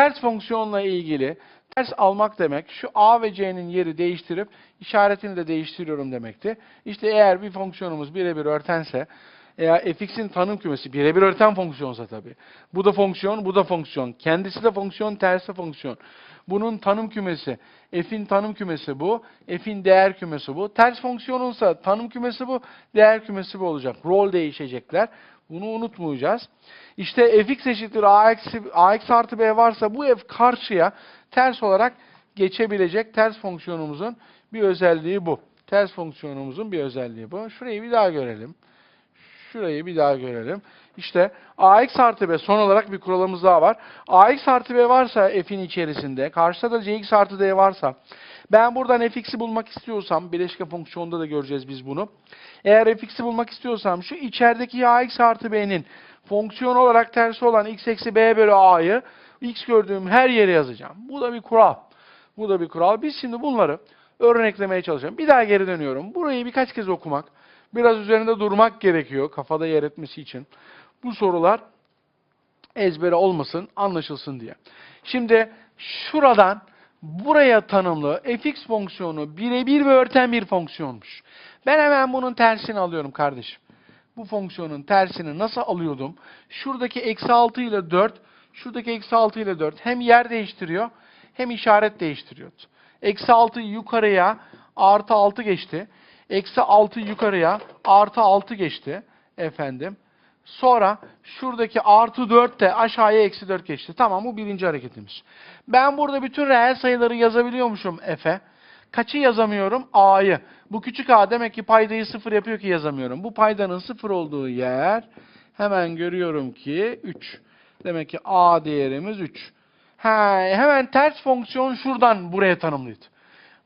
Ters fonksiyonla ilgili ters almak demek şu a ve c'nin yeri değiştirip işaretini de değiştiriyorum demekti. İşte eğer bir fonksiyonumuz birebir örtense eğer fx'in tanım kümesi birebir örten fonksiyonsa tabii. Bu da fonksiyon, bu da fonksiyon. Kendisi de fonksiyon, tersi fonksiyon. Bunun tanım kümesi, f'in tanım kümesi bu, f'in değer kümesi bu. Ters fonksiyonunsa tanım kümesi bu, değer kümesi bu olacak. Rol değişecekler. Bunu unutmayacağız. İşte fx eşittir ax, ax artı b varsa bu f karşıya ters olarak geçebilecek ters fonksiyonumuzun bir özelliği bu. Ters fonksiyonumuzun bir özelliği bu. Şurayı bir daha görelim. Şurayı bir daha görelim. İşte ax artı b son olarak bir kuralımız daha var. ax artı b varsa f'in içerisinde, karşıda da cx artı d varsa, ben buradan fx'i bulmak istiyorsam, bileşke fonksiyonda da göreceğiz biz bunu. Eğer fx'i bulmak istiyorsam şu içerideki ax artı b'nin fonksiyon olarak tersi olan x eksi b bölü a'yı x gördüğüm her yere yazacağım. Bu da bir kural. Bu da bir kural. Biz şimdi bunları örneklemeye çalışalım. Bir daha geri dönüyorum. Burayı birkaç kez okumak, biraz üzerinde durmak gerekiyor kafada yer etmesi için. Bu sorular ezbere olmasın, anlaşılsın diye. Şimdi şuradan buraya tanımlı fx fonksiyonu birebir ve örten bir fonksiyonmuş. Ben hemen bunun tersini alıyorum kardeşim. Bu fonksiyonun tersini nasıl alıyordum? Şuradaki eksi 6 ile 4, şuradaki eksi 6 ile 4 hem yer değiştiriyor hem işaret değiştiriyordu. Eksi 6 yukarıya artı 6 geçti. Eksi 6 yukarıya artı 6 geçti. Efendim. Sonra şuradaki artı 4 de aşağıya eksi 4 geçti. Tamam bu birinci hareketimiz. Ben burada bütün reel sayıları yazabiliyormuşum F'e. Kaçı yazamıyorum? A'yı. Bu küçük A demek ki paydayı sıfır yapıyor ki yazamıyorum. Bu paydanın sıfır olduğu yer hemen görüyorum ki 3. Demek ki A değerimiz 3. He, hemen ters fonksiyon şuradan buraya tanımlıydı.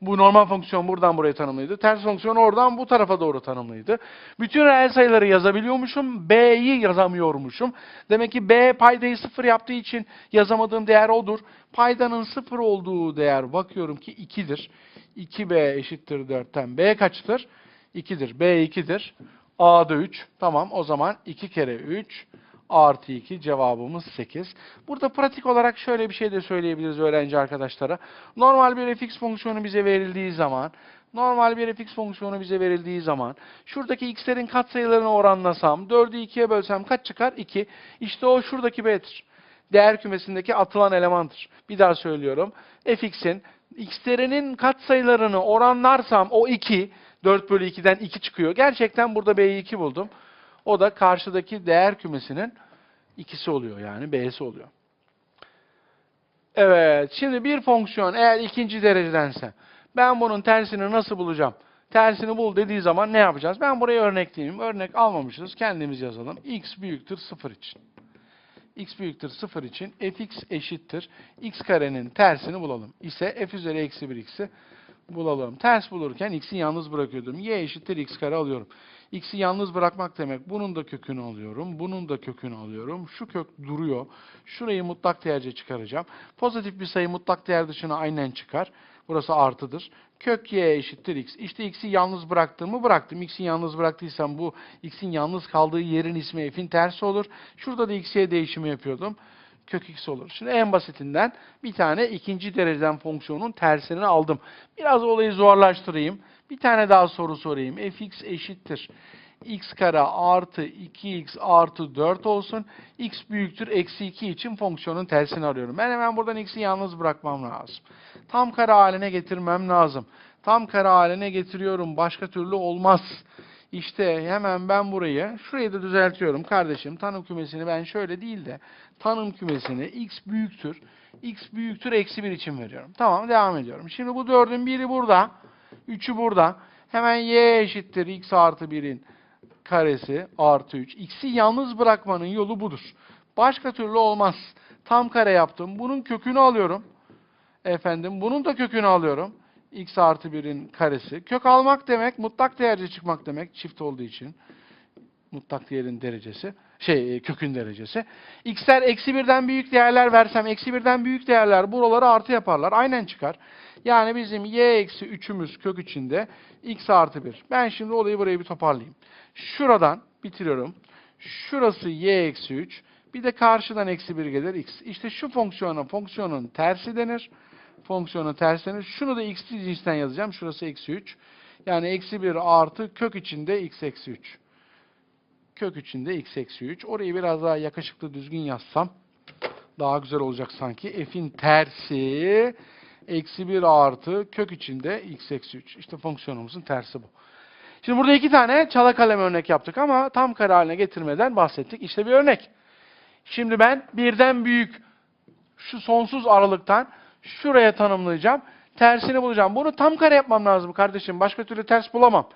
Bu normal fonksiyon buradan buraya tanımlıydı. Ters fonksiyon oradan bu tarafa doğru tanımlıydı. Bütün reel sayıları yazabiliyormuşum. B'yi yazamıyormuşum. Demek ki B paydayı sıfır yaptığı için yazamadığım değer odur. Paydanın sıfır olduğu değer bakıyorum ki 2'dir. 2B eşittir 4'ten. B kaçtır? 2'dir. B 2'dir. A'da 3. Tamam o zaman 2 kere 3 artı 2 cevabımız 8. Burada pratik olarak şöyle bir şey de söyleyebiliriz öğrenci arkadaşlara. Normal bir fx fonksiyonu bize verildiği zaman normal bir fx fonksiyonu bize verildiği zaman şuradaki x'lerin katsayılarını oranlasam 4'ü 2'ye bölsem kaç çıkar? 2. İşte o şuradaki b'dir. Değer kümesindeki atılan elemandır. Bir daha söylüyorum. fx'in x'lerinin katsayılarını oranlarsam o 2 4 bölü 2'den 2 çıkıyor. Gerçekten burada b'yi 2 buldum. O da karşıdaki değer kümesinin ikisi oluyor yani b'si oluyor. Evet, şimdi bir fonksiyon eğer ikinci derecedense ben bunun tersini nasıl bulacağım? Tersini bul dediği zaman ne yapacağız? Ben buraya örnekleyeyim. Örnek almamışız. Kendimiz yazalım. x büyüktür 0 için. x büyüktür 0 için fx eşittir. x karenin tersini bulalım. İse f üzeri eksi 1x'i bulalım. Ters bulurken x'i yalnız bırakıyordum. y eşittir x kare alıyorum. X'i yalnız bırakmak demek. Bunun da kökünü alıyorum. Bunun da kökünü alıyorum. Şu kök duruyor. Şurayı mutlak değerce çıkaracağım. Pozitif bir sayı mutlak değer dışına aynen çıkar. Burası artıdır. Kök y eşittir x. İşte x'i yalnız bıraktığımı bıraktım. X'i yalnız bıraktıysam bu x'in yalnız kaldığı yerin ismi f'in tersi olur. Şurada da x'ye değişimi yapıyordum. Kök x olur. Şimdi en basitinden bir tane ikinci dereceden fonksiyonun tersini aldım. Biraz olayı zorlaştırayım. Bir tane daha soru sorayım. fx eşittir. x kare artı 2x artı 4 olsun. x büyüktür eksi 2 için fonksiyonun tersini arıyorum. Ben hemen buradan x'i yalnız bırakmam lazım. Tam kare haline getirmem lazım. Tam kare haline getiriyorum. Başka türlü olmaz. İşte hemen ben burayı, şurayı da düzeltiyorum kardeşim. Tanım kümesini ben şöyle değil de tanım kümesini x büyüktür, x büyüktür eksi 1 için veriyorum. Tamam devam ediyorum. Şimdi bu dördün biri burada. Üçü burada. Hemen y eşittir x artı 1'in karesi artı 3. X'i yalnız bırakmanın yolu budur. Başka türlü olmaz. Tam kare yaptım. Bunun kökünü alıyorum. Efendim bunun da kökünü alıyorum. X artı 1'in karesi. Kök almak demek mutlak değerce çıkmak demek. Çift olduğu için. Mutlak değerin derecesi. Şey kökün derecesi. X'ler eksi birden büyük değerler versem eksi birden büyük değerler buraları artı yaparlar. Aynen çıkar. Yani bizim y eksi 3'ümüz kök içinde x artı 1. Ben şimdi olayı buraya bir toparlayayım. Şuradan bitiriyorum. Şurası y eksi 3. Bir de karşıdan eksi 1 gelir x. İşte şu fonksiyona fonksiyonun tersi denir. Fonksiyonun tersi denir. Şunu da x cinsinden yazacağım. Şurası eksi 3. Yani eksi 1 artı kök içinde x eksi 3. Kök içinde x eksi 3. Orayı biraz daha yakışıklı düzgün yazsam daha güzel olacak sanki. F'in tersi eksi 1 artı kök içinde x eksi 3. İşte fonksiyonumuzun tersi bu. Şimdi burada iki tane çala kalem örnek yaptık ama tam kare haline getirmeden bahsettik. İşte bir örnek. Şimdi ben birden büyük şu sonsuz aralıktan şuraya tanımlayacağım. Tersini bulacağım. Bunu tam kare yapmam lazım kardeşim. Başka türlü ters bulamam.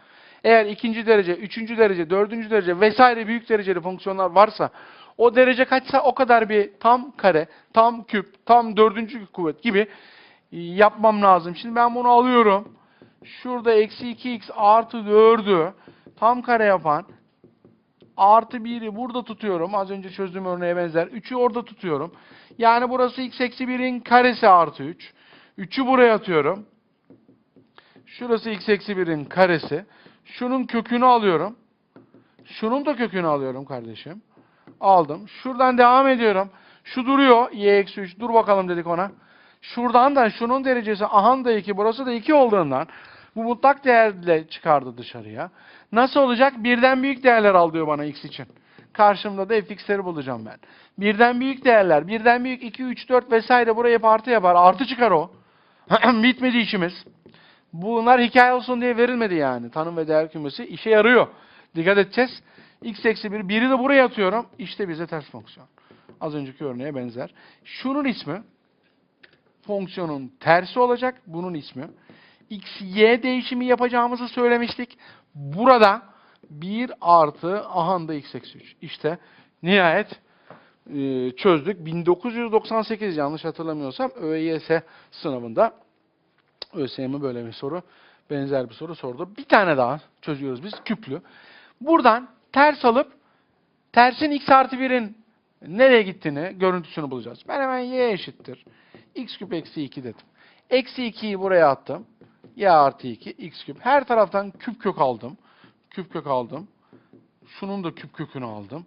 Eğer ikinci derece, üçüncü derece, dördüncü derece vesaire büyük dereceli fonksiyonlar varsa o derece kaçsa o kadar bir tam kare, tam küp, tam dördüncü kuvvet gibi yapmam lazım. Şimdi ben bunu alıyorum. Şurada eksi 2x artı 4'ü tam kare yapan artı 1'i burada tutuyorum. Az önce çözdüğüm örneğe benzer. 3'ü orada tutuyorum. Yani burası x eksi 1'in karesi artı 3. 3'ü buraya atıyorum. Şurası x eksi 1'in karesi. Şunun kökünü alıyorum. Şunun da kökünü alıyorum kardeşim. Aldım. Şuradan devam ediyorum. Şu duruyor. y eksi 3. Dur bakalım dedik ona. Şuradan da şunun derecesi ahan da 2. Burası da 2 olduğundan bu mutlak değerle çıkardı dışarıya. Nasıl olacak? Birden büyük değerler al diyor bana x için. Karşımda da fx'leri bulacağım ben. Birden büyük değerler. Birden büyük 2, 3, 4 vesaire buraya artı yapar. Artı çıkar o. Bitmedi işimiz. Bunlar hikaye olsun diye verilmedi yani. Tanım ve değer kümesi işe yarıyor. Dikkat edeceğiz. x eksi 1. Biri de buraya atıyorum. İşte bize ters fonksiyon. Az önceki örneğe benzer. Şunun ismi fonksiyonun tersi olacak. Bunun ismi. x, y değişimi yapacağımızı söylemiştik. Burada 1 artı ahanda x eksi 3. İşte nihayet e, çözdük. 1998 yanlış hatırlamıyorsam ÖYS sınavında ÖSYM böyle bir soru, benzer bir soru sordu. Bir tane daha çözüyoruz biz küplü. Buradan ters alıp tersin x artı 1'in nereye gittiğini, görüntüsünü bulacağız. Ben hemen y eşittir. x küp eksi 2 dedim. Eksi 2'yi buraya attım. y artı 2, x küp. Her taraftan küp kök aldım. Küp kök aldım. Şunun da küp kökünü aldım.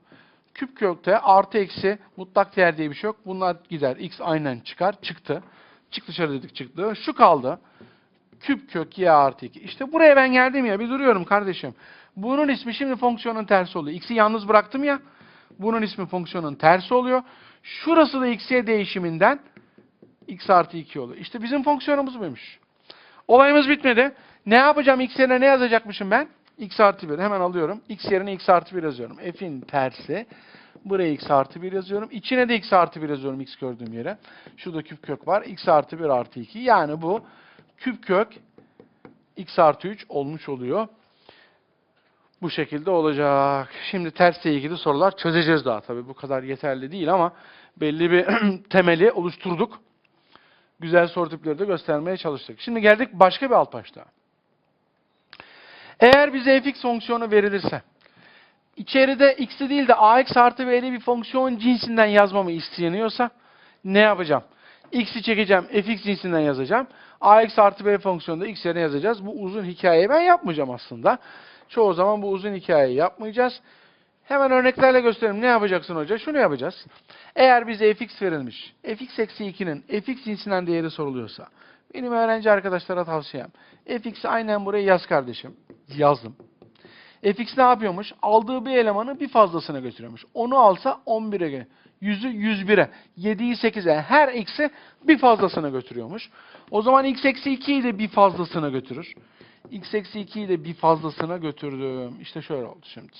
Küp kökte artı eksi mutlak değer diye bir şey yok. Bunlar gider. x aynen çıkar. Çıktı. Çık dışarı dedik çıktı. Şu kaldı. Küp kök y artı 2. İşte buraya ben geldim ya. Bir duruyorum kardeşim. Bunun ismi şimdi fonksiyonun tersi oluyor. X'i yalnız bıraktım ya. Bunun ismi fonksiyonun tersi oluyor. Şurası da x'ye değişiminden x artı 2 oluyor. İşte bizim fonksiyonumuz buymuş. Olayımız bitmedi. Ne yapacağım? X yerine ne yazacakmışım ben? X artı 1. Hemen alıyorum. x yerine x artı 1 yazıyorum. f'in tersi. Buraya x artı 1 yazıyorum. İçine de x artı 1 yazıyorum x gördüğüm yere. Şurada küp kök var. x artı 1 artı 2. Yani bu küp kök x artı 3 olmuş oluyor. Bu şekilde olacak. Şimdi tersle ilgili sorular çözeceğiz daha tabii. Bu kadar yeterli değil ama belli bir temeli oluşturduk. Güzel soru tipleri de göstermeye çalıştık. Şimdi geldik başka bir alt başlığa. Eğer bize fx fonksiyonu verilirse, içeride x'i değil de ax artı b'li bir fonksiyon cinsinden yazmamı isteniyorsa ne yapacağım? x'i çekeceğim, fx cinsinden yazacağım. ax artı b fonksiyonunda x yerine yazacağız. Bu uzun hikayeyi ben yapmayacağım aslında. Çoğu zaman bu uzun hikayeyi yapmayacağız. Hemen örneklerle göstereyim. Ne yapacaksın hoca? Şunu yapacağız. Eğer bize fx verilmiş, fx eksi 2'nin fx cinsinden değeri soruluyorsa, benim öğrenci arkadaşlara tavsiyem, fx'i aynen buraya yaz kardeşim. Yazdım. fx ne yapıyormuş? Aldığı bir elemanı bir fazlasına götürüyormuş. Onu alsa 11'e, gö- 100'ü 101'e, 7'yi 8'e, her x'i bir fazlasına götürüyormuş. O zaman x eksi 2'yi de bir fazlasına götürür. x eksi 2'yi de bir fazlasına götürdüm. İşte şöyle oldu şimdi.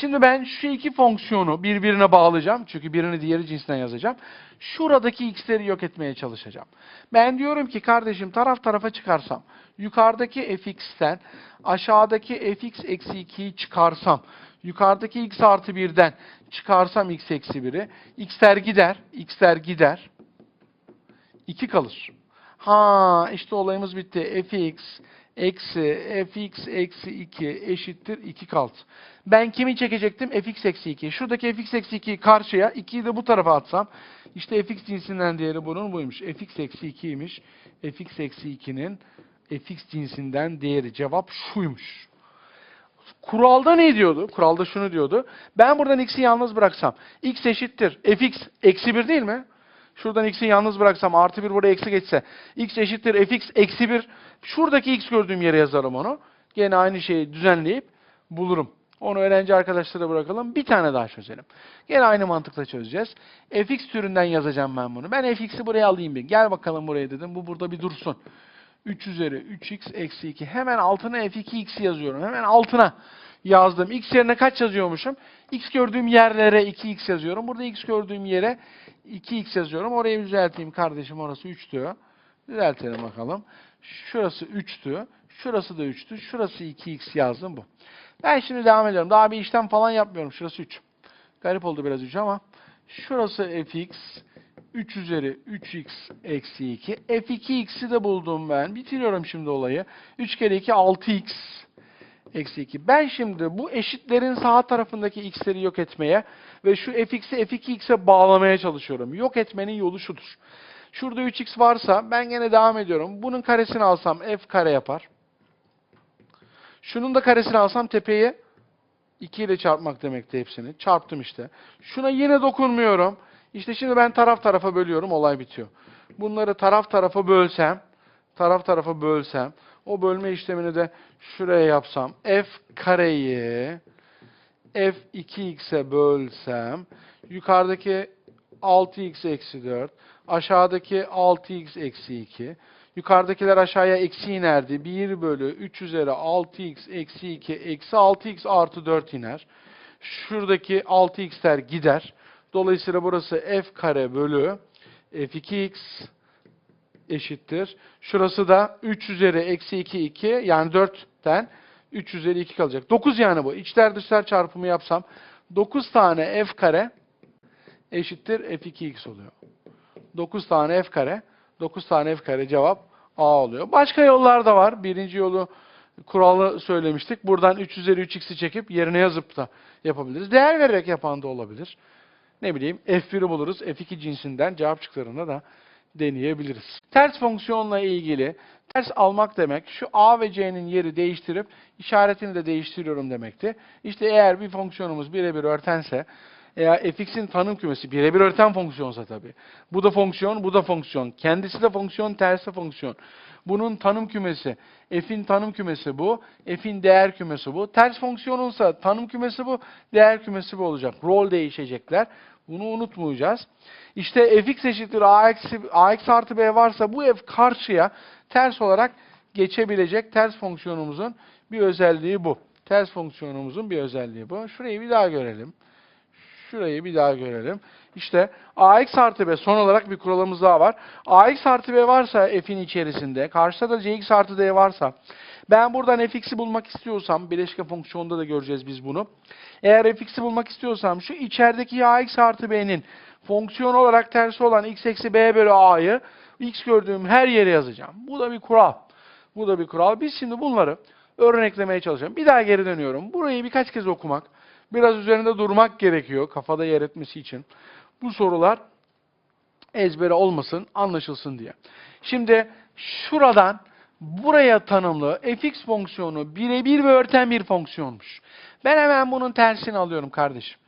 Şimdi ben şu iki fonksiyonu birbirine bağlayacağım. Çünkü birini diğeri cinsinden yazacağım. Şuradaki x'leri yok etmeye çalışacağım. Ben diyorum ki kardeşim taraf tarafa çıkarsam, yukarıdaki fx'ten aşağıdaki fx eksi 2'yi çıkarsam, yukarıdaki x artı 1'den çıkarsam x eksi 1'i, x'ler gider, x'ler gider, 2 kalır. Ha işte olayımız bitti. fx eksi fx eksi 2 eşittir 2 kaldı. Ben kimi çekecektim? fx eksi 2. Şuradaki fx eksi 2'yi karşıya, 2'yi de bu tarafa atsam. İşte fx cinsinden değeri bunun buymuş. fx eksi 2'ymiş. fx eksi 2'nin fx cinsinden değeri. Cevap şuymuş. Kuralda ne diyordu? Kuralda şunu diyordu. Ben buradan x'i yalnız bıraksam x eşittir fx eksi 1 değil mi? Şuradan x'i yalnız bıraksam artı 1 buraya eksi geçse x eşittir fx eksi 1. Şuradaki x gördüğüm yere yazarım onu. Gene aynı şeyi düzenleyip bulurum. Onu öğrenci arkadaşlara bırakalım. Bir tane daha çözelim. Gene aynı mantıkla çözeceğiz. fx türünden yazacağım ben bunu. Ben fx'i buraya alayım bir. Gel bakalım buraya dedim. Bu burada bir dursun. 3 üzeri 3x eksi 2. Hemen altına f2x yazıyorum. Hemen altına yazdım. x yerine kaç yazıyormuşum? x gördüğüm yerlere 2x yazıyorum. Burada x gördüğüm yere 2x yazıyorum. Orayı düzelteyim kardeşim. Orası 3'tü. Düzeltelim bakalım. Şurası 3'tü. Şurası da 3'tü. Şurası 2x yazdım bu. Ben şimdi devam ediyorum. Daha bir işlem falan yapmıyorum. Şurası 3. Garip oldu biraz 3 ama. Şurası fx. 3 üzeri 3x eksi 2. f2x'i de buldum ben. Bitiriyorum şimdi olayı. 3 kere 2 6x eksi 2. Ben şimdi bu eşitlerin sağ tarafındaki x'leri yok etmeye ve şu fx'i f2x'e bağlamaya çalışıyorum. Yok etmenin yolu şudur. Şurada 3x varsa ben gene devam ediyorum. Bunun karesini alsam f kare yapar. Şunun da karesini alsam tepeye 2 ile çarpmak demekti hepsini. Çarptım işte. Şuna yine dokunmuyorum. İşte şimdi ben taraf tarafa bölüyorum, olay bitiyor. Bunları taraf tarafa bölsem, taraf tarafa bölsem, bölme işlemini de şuraya yapsam, f kareyi f 2x'e bölsem, yukarıdaki 6x eksi 4, aşağıdaki 6x eksi 2, yukarıdakiler aşağıya eksi inerdi. 1 bölü 3 üzeri 6x eksi 2 eksi 6x artı 4 iner. Şuradaki 6x'ler gider. Dolayısıyla burası f kare bölü f2x eşittir. Şurası da 3 üzeri eksi 2 2 yani 4'ten 3 üzeri 2 kalacak. 9 yani bu. İçler dışlar çarpımı yapsam 9 tane f kare eşittir f2x oluyor. 9 tane f kare 9 tane f kare cevap A oluyor. Başka yollar da var. Birinci yolu kuralı söylemiştik. Buradan 3 üzeri 3x'i çekip yerine yazıp da yapabiliriz. Değer vererek yapan da olabilir. Ne bileyim f1'i buluruz. f2 cinsinden cevap çıktılarını da deneyebiliriz. Ters fonksiyonla ilgili ters almak demek şu a ve c'nin yeri değiştirip işaretini de değiştiriyorum demekti. İşte eğer bir fonksiyonumuz birebir örtense eğer fx'in tanım kümesi birebir örten fonksiyonsa tabii. Bu da fonksiyon, bu da fonksiyon. Kendisi de fonksiyon, tersi fonksiyon. Bunun tanım kümesi, f'in tanım kümesi bu, f'in değer kümesi bu. Ters fonksiyonunsa tanım kümesi bu, değer kümesi bu olacak. Rol değişecekler. Bunu unutmayacağız. İşte fx eşittir ax, ax artı b varsa bu f karşıya ters olarak geçebilecek ters fonksiyonumuzun bir özelliği bu. Ters fonksiyonumuzun bir özelliği bu. Şurayı bir daha görelim. Şurayı bir daha görelim. İşte ax artı b son olarak bir kuralımız daha var. ax artı b varsa f'in içerisinde, karşıda da cx artı d varsa, ben buradan fx'i bulmak istiyorsam, bileşke fonksiyonda da göreceğiz biz bunu. Eğer fx'i bulmak istiyorsam şu içerideki ax artı b'nin fonksiyon olarak tersi olan x eksi b bölü a'yı x gördüğüm her yere yazacağım. Bu da bir kural. Bu da bir kural. Biz şimdi bunları örneklemeye çalışalım. Bir daha geri dönüyorum. Burayı birkaç kez okumak, biraz üzerinde durmak gerekiyor kafada yer etmesi için. Bu sorular ezbere olmasın, anlaşılsın diye. Şimdi şuradan buraya tanımlı fx fonksiyonu birebir ve örten bir fonksiyonmuş. Ben hemen bunun tersini alıyorum kardeşim.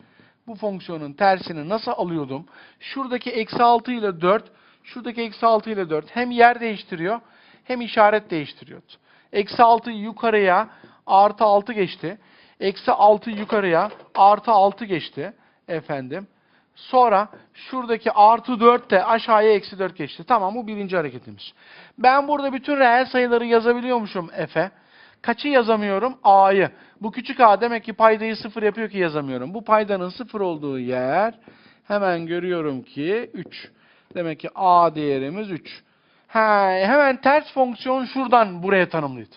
Bu fonksiyonun tersini nasıl alıyordum? Şuradaki eksi 6 ile 4, şuradaki eksi 6 ile 4 hem yer değiştiriyor hem işaret değiştiriyordu. Eksi 6 yukarıya artı 6 geçti. Eksi 6 yukarıya artı 6 geçti. Efendim. Sonra şuradaki artı 4 de aşağıya eksi 4 geçti. Tamam bu birinci hareketimiz. Ben burada bütün reel sayıları yazabiliyormuşum f'e. Kaçı yazamıyorum? A'yı. Bu küçük a demek ki paydayı sıfır yapıyor ki yazamıyorum. Bu paydanın sıfır olduğu yer hemen görüyorum ki 3. Demek ki a değerimiz 3. Ha, hemen ters fonksiyon şuradan buraya tanımlıydı.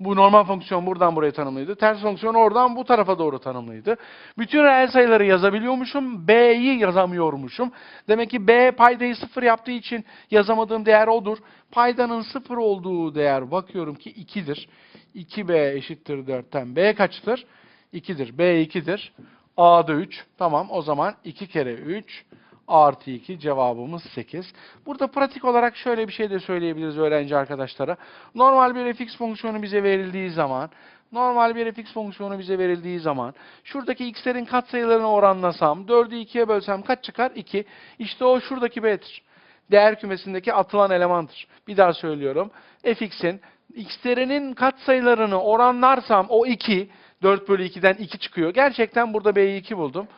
Bu normal fonksiyon buradan buraya tanımlıydı. Ters fonksiyon oradan bu tarafa doğru tanımlıydı. Bütün reel sayıları yazabiliyormuşum. B'yi yazamıyormuşum. Demek ki B paydayı sıfır yaptığı için yazamadığım değer odur. Paydanın sıfır olduğu değer bakıyorum ki 2'dir. 2B eşittir 4'ten. B kaçtır? 2'dir. B 2'dir. A'da 3. Tamam o zaman 2 kere 3 artı 2 cevabımız 8. Burada pratik olarak şöyle bir şey de söyleyebiliriz öğrenci arkadaşlara. Normal bir fx fonksiyonu bize verildiği zaman Normal bir fx fonksiyonu bize verildiği zaman şuradaki x'lerin katsayılarını oranlasam 4'ü 2'ye bölsem kaç çıkar? 2. İşte o şuradaki b'tir. Değer kümesindeki atılan elemanttır. Bir daha söylüyorum. fx'in x'lerinin katsayılarını oranlarsam o 2, 4 bölü 2'den 2 çıkıyor. Gerçekten burada b'yi 2 buldum.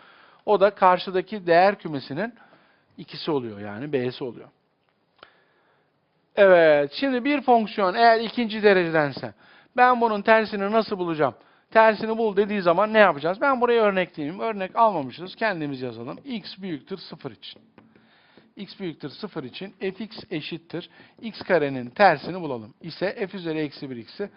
O da karşıdaki değer kümesinin ikisi oluyor yani b'si oluyor. Evet, şimdi bir fonksiyon eğer ikinci derecedense ben bunun tersini nasıl bulacağım? Tersini bul dediği zaman ne yapacağız? Ben buraya örnek diyeyim. Örnek almamışız. Kendimiz yazalım. x büyüktür 0 için. x büyüktür 0 için fx eşittir. x karenin tersini bulalım. İse f üzeri eksi 1 x'i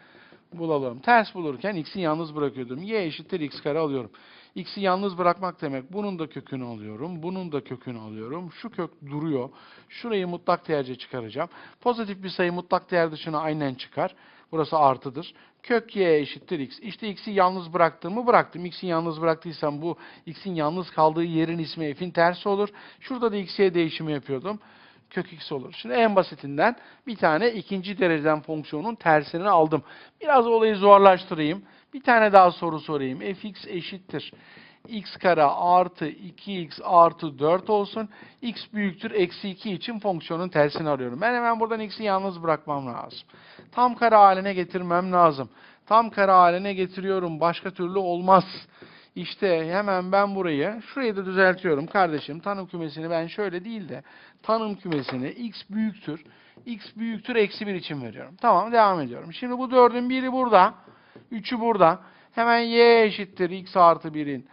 bulalım. Ters bulurken x'i yalnız bırakıyordum. y eşittir x kare alıyorum. X'i yalnız bırakmak demek. Bunun da kökünü alıyorum. Bunun da kökünü alıyorum. Şu kök duruyor. Şurayı mutlak değerce çıkaracağım. Pozitif bir sayı mutlak değer dışına aynen çıkar. Burası artıdır. Kök y eşittir x. İşte x'i yalnız bıraktığımı bıraktım. x'i yalnız bıraktıysam bu x'in yalnız kaldığı yerin ismi f'in tersi olur. Şurada da x'ye değişimi yapıyordum. Kök x olur. Şimdi en basitinden bir tane ikinci dereceden fonksiyonun tersini aldım. Biraz olayı zorlaştırayım. Bir tane daha soru sorayım. fx eşittir. x kare artı 2x artı 4 olsun. x büyüktür eksi 2 için fonksiyonun tersini arıyorum. Ben hemen buradan x'i yalnız bırakmam lazım. Tam kare haline getirmem lazım. Tam kare haline getiriyorum. Başka türlü olmaz. İşte hemen ben burayı, şurayı da düzeltiyorum kardeşim. Tanım kümesini ben şöyle değil de tanım kümesini x büyüktür, x büyüktür eksi 1 için veriyorum. Tamam devam ediyorum. Şimdi bu dördün biri burada, üçü burada. Hemen y eşittir x artı 1'in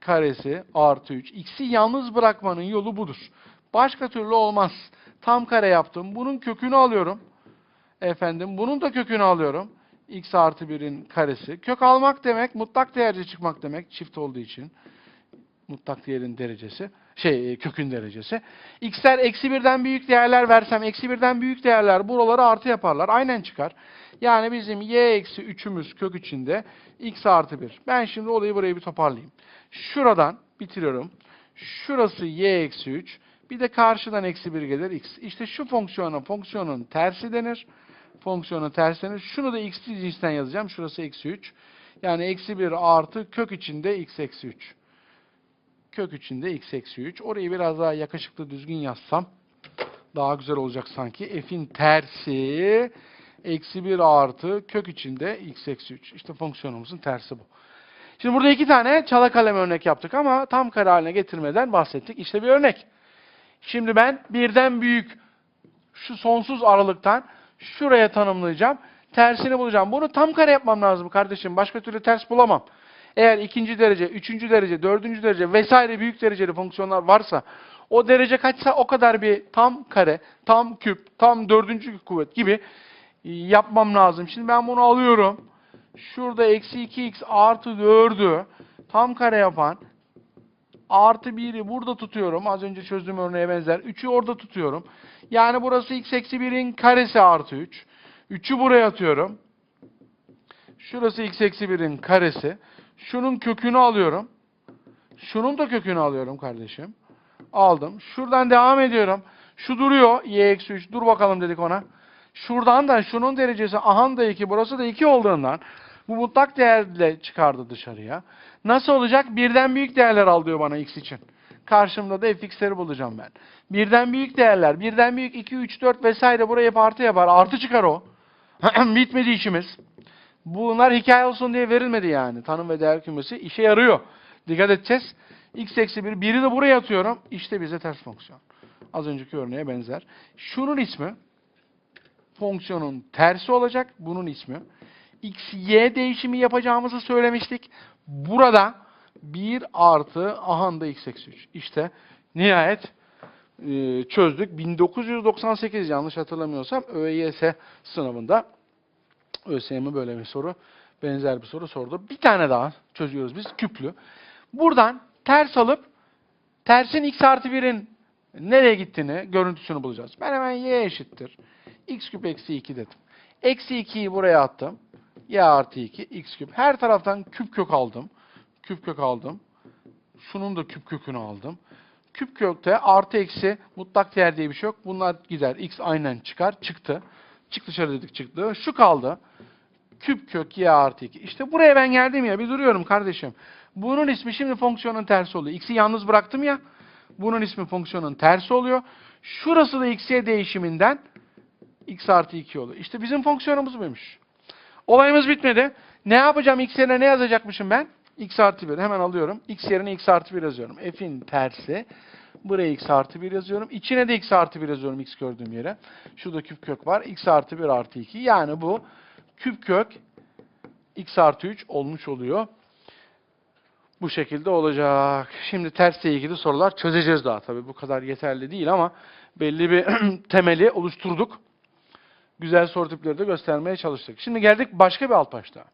karesi artı 3. X'i yalnız bırakmanın yolu budur. Başka türlü olmaz. Tam kare yaptım. Bunun kökünü alıyorum. Efendim bunun da kökünü alıyorum. x artı 1'in karesi. Kök almak demek mutlak değerce çıkmak demek çift olduğu için. Mutlak değerin derecesi. Şey kökün derecesi. x'ler eksi 1'den büyük değerler versem eksi 1'den büyük değerler buraları artı yaparlar. Aynen çıkar. Yani bizim y eksi 3'ümüz kök içinde x artı 1. Ben şimdi olayı buraya bir toparlayayım. Şuradan bitiriyorum. Şurası y eksi 3. Bir de karşıdan eksi 1 gelir x. İşte şu fonksiyona fonksiyonun tersi denir. Fonksiyonun tersi denir. Şunu da x cinsinden yazacağım. Şurası eksi 3. Yani eksi 1 artı kök içinde x eksi 3. Kök içinde x eksi 3. Orayı biraz daha yakışıklı düzgün yazsam daha güzel olacak sanki. f'in tersi eksi 1 artı kök içinde x eksi 3. İşte fonksiyonumuzun tersi bu. Şimdi burada iki tane çala kalem örnek yaptık ama tam kare haline getirmeden bahsettik. İşte bir örnek. Şimdi ben birden büyük şu sonsuz aralıktan şuraya tanımlayacağım. Tersini bulacağım. Bunu tam kare yapmam lazım kardeşim. Başka türlü ters bulamam. Eğer ikinci derece, üçüncü derece, dördüncü derece vesaire büyük dereceli fonksiyonlar varsa o derece kaçsa o kadar bir tam kare, tam küp, tam dördüncü kuvvet gibi yapmam lazım. Şimdi ben bunu alıyorum. Şurada eksi 2x artı 4'ü tam kare yapan artı 1'i burada tutuyorum. Az önce çözdüğüm örneğe benzer. 3'ü orada tutuyorum. Yani burası x eksi 1'in karesi artı 3. 3'ü buraya atıyorum. Şurası x eksi 1'in karesi. Şunun kökünü alıyorum. Şunun da kökünü alıyorum kardeşim. Aldım. Şuradan devam ediyorum. Şu duruyor. y eksi 3. Dur bakalım dedik ona. Şuradan da şunun derecesi ahan da 2. Burası da 2 olduğundan bu mutlak değerle çıkardı dışarıya. Nasıl olacak? Birden büyük değerler al diyor bana x için. Karşımda da fx'leri bulacağım ben. Birden büyük değerler. Birden büyük 2, 3, 4 vesaire buraya hep artı yapar. Artı çıkar o. Bitmedi işimiz. Bunlar hikaye olsun diye verilmedi yani. Tanım ve değer kümesi işe yarıyor. Dikkat edeceğiz. x eksi 1. Biri de buraya atıyorum. İşte bize ters fonksiyon. Az önceki örneğe benzer. Şunun ismi fonksiyonun tersi olacak. Bunun ismi. x, y değişimi yapacağımızı söylemiştik. Burada 1 artı ahanda x eksi 3. İşte nihayet e, çözdük. 1998 yanlış hatırlamıyorsam ÖYS sınavında ÖSYM böyle bir soru, benzer bir soru sordu. Bir tane daha çözüyoruz biz, küplü. Buradan ters alıp tersin x artı 1'in nereye gittiğini, görüntüsünü bulacağız. Ben hemen y eşittir. X küp eksi 2 dedim. Eksi 2'yi buraya attım. y artı 2, x küp. Her taraftan küp kök aldım. Küp kök aldım. Şunun da küp kökünü aldım. Küp kökte artı eksi mutlak değer diye bir şey yok. Bunlar gider. x aynen çıkar. Çıktı. Çık dışarı dedik çıktı. Şu kaldı. küp kök y artı 2. İşte buraya ben geldim ya bir duruyorum kardeşim. Bunun ismi şimdi fonksiyonun tersi oluyor. X'i yalnız bıraktım ya. Bunun ismi fonksiyonun tersi oluyor. Şurası da x'ye değişiminden x artı 2 oluyor. İşte bizim fonksiyonumuz buymuş. Olayımız bitmedi. Ne yapacağım? X yerine ne yazacakmışım ben? x artı 1. Hemen alıyorum. x yerine x artı 1 yazıyorum. F'in tersi. Buraya x artı 1 yazıyorum. İçine de x artı 1 yazıyorum x gördüğüm yere. Şurada küp kök var. x artı 1 artı 2. Yani bu küp kök x artı 3 olmuş oluyor. Bu şekilde olacak. Şimdi tersle ilgili sorular çözeceğiz daha tabii. Bu kadar yeterli değil ama belli bir temeli oluşturduk. Güzel soru tipleri de göstermeye çalıştık. Şimdi geldik başka bir alt başlığa.